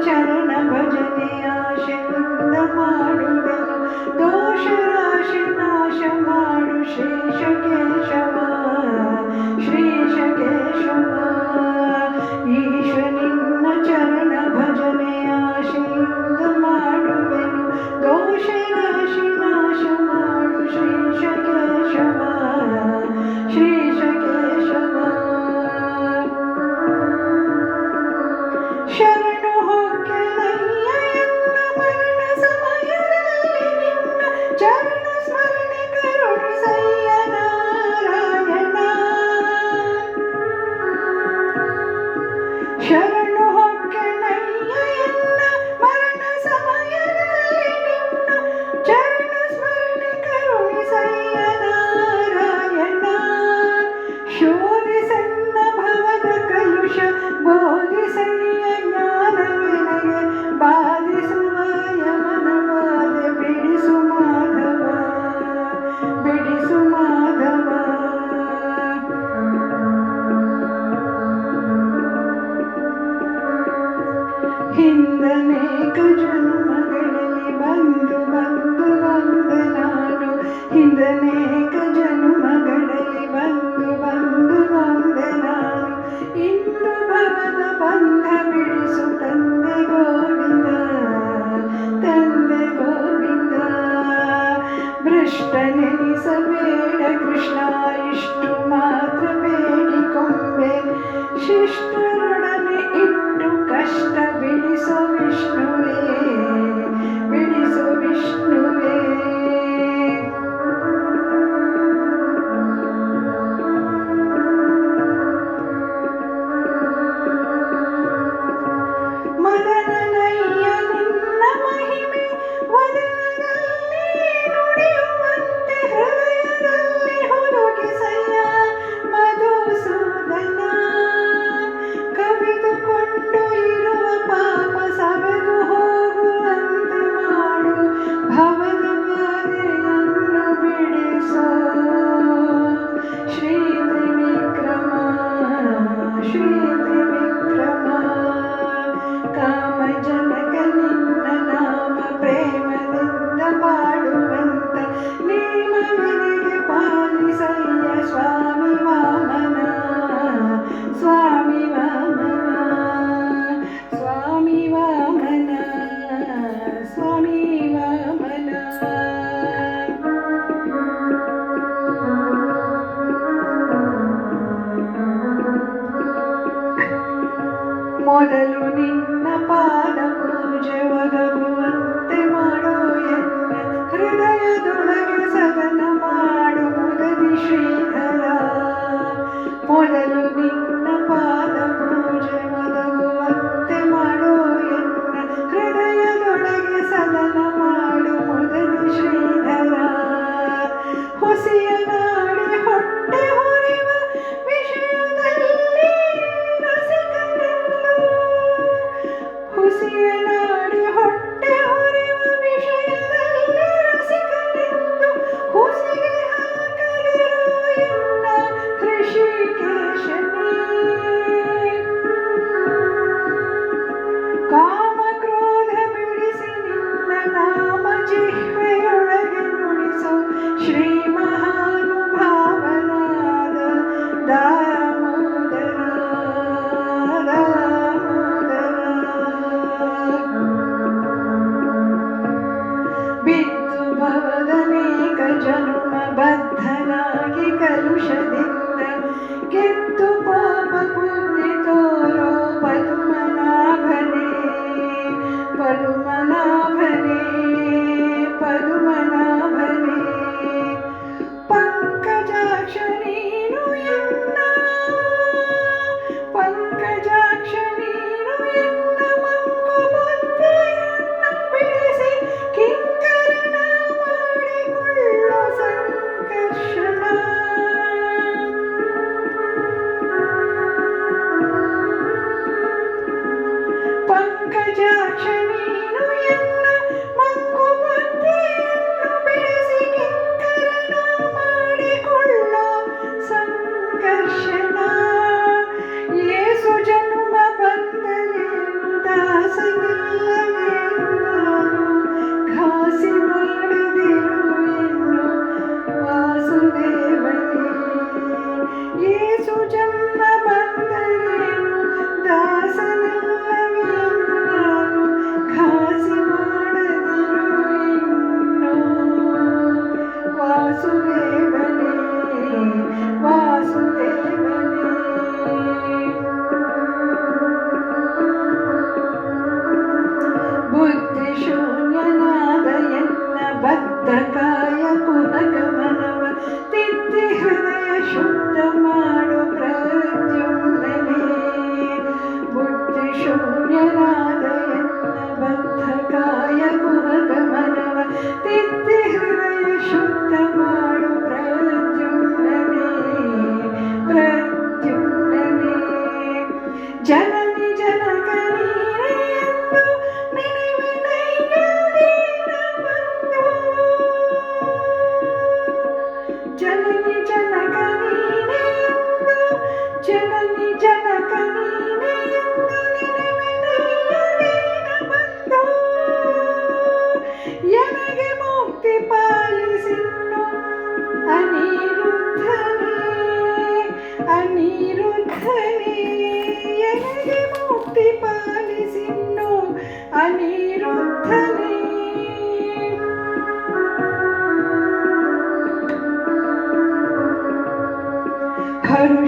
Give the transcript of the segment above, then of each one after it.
ಚರಣ ಭಜನೆಯ ಶುದ್ಧ ಮಾಡುವೆನು ದೋಷ ರಾಶಿ ನಾಶ ಮಾಡು ಶೇಷ ಕೇಶವ Swami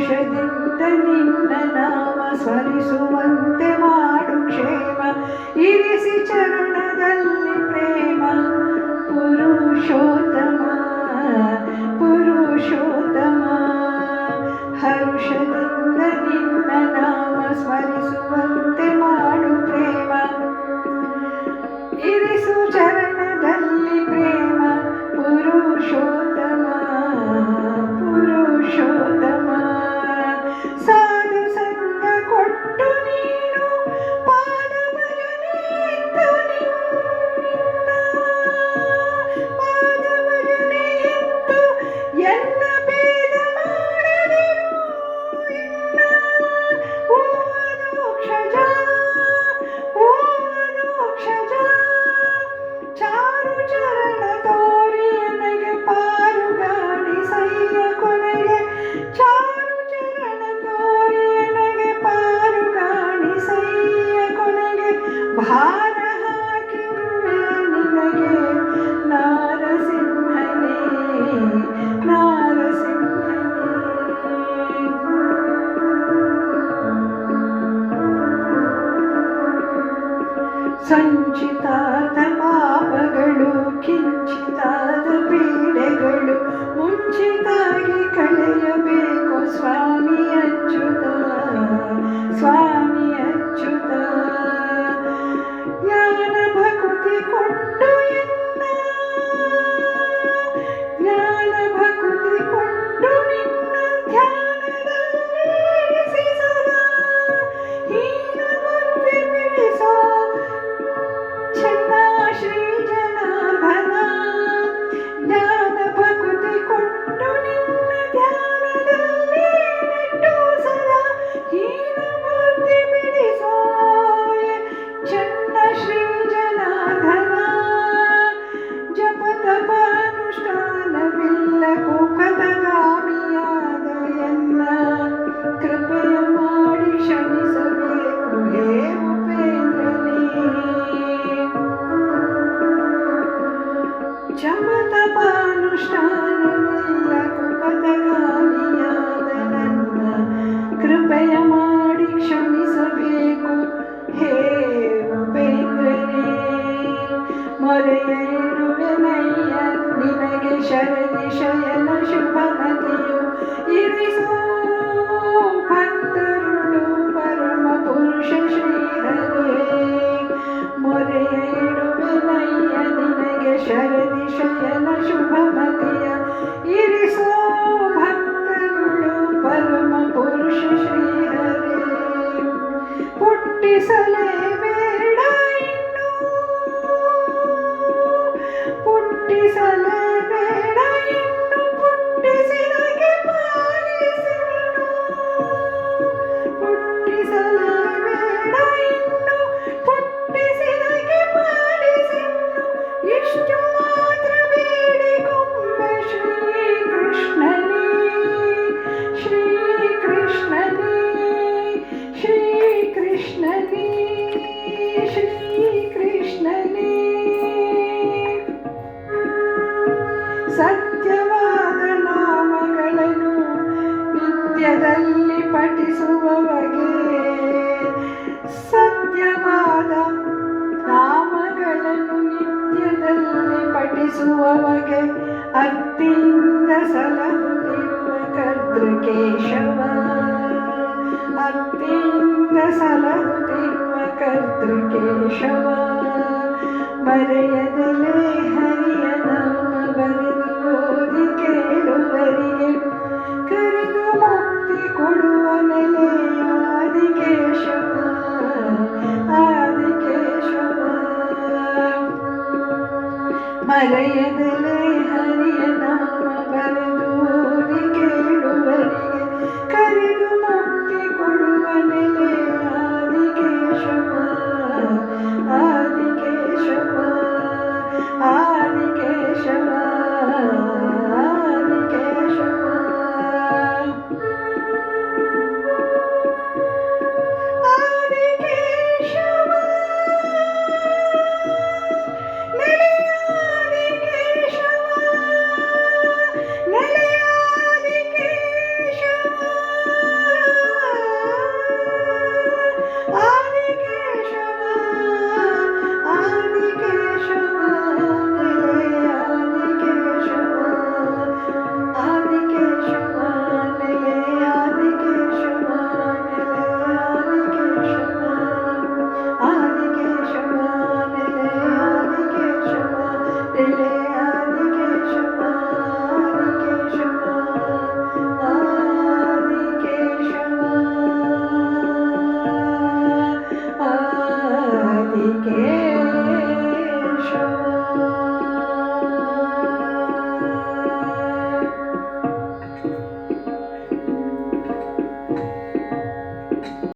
ಸಂತೋಷದಿಂದ ನಿನ್ನ ನಾಮ ಸ್ಮರಿಸುವಂತೆ ಮಾಡು ಕ್ಷೇಮ. ಇರಿಸಿ ಚರಣದಲ್ಲಿ ಪ್ರೇಮ ಪುರುಷೋ ಭಾರ ನಿನಗೆ ನಾರಸಿಂಹನೇ ನಾರಸಿಂಹನೇ ಸಂಚಿತಾದ ಪಾಪಗಳು ಕಿಂಚಿತಾದ ಪೀಡೆಗಳು ಮುಂಚಿತಾಗಿ ಕಳೆಯಬೇಕು ಸ್ವಾಮಿಯ ಹುಟ್ಟಿಸಲೇ ಪಠಿಸುವವಗೆ ಅತ್ತಿಂದ ಸಲಹುತ್ತಿರುವ ಕರ್ತೃಕೇಶವ. ಅತ್ತಿಂದ ಸಲಹುತ್ತಿರುವ ಕರ್ತೃಕೇಶವ. ಬರೆಯದಲೇ ಹರಿಯ ನಾಮ ಬರೆದು ಓದಿ ಕೇಳ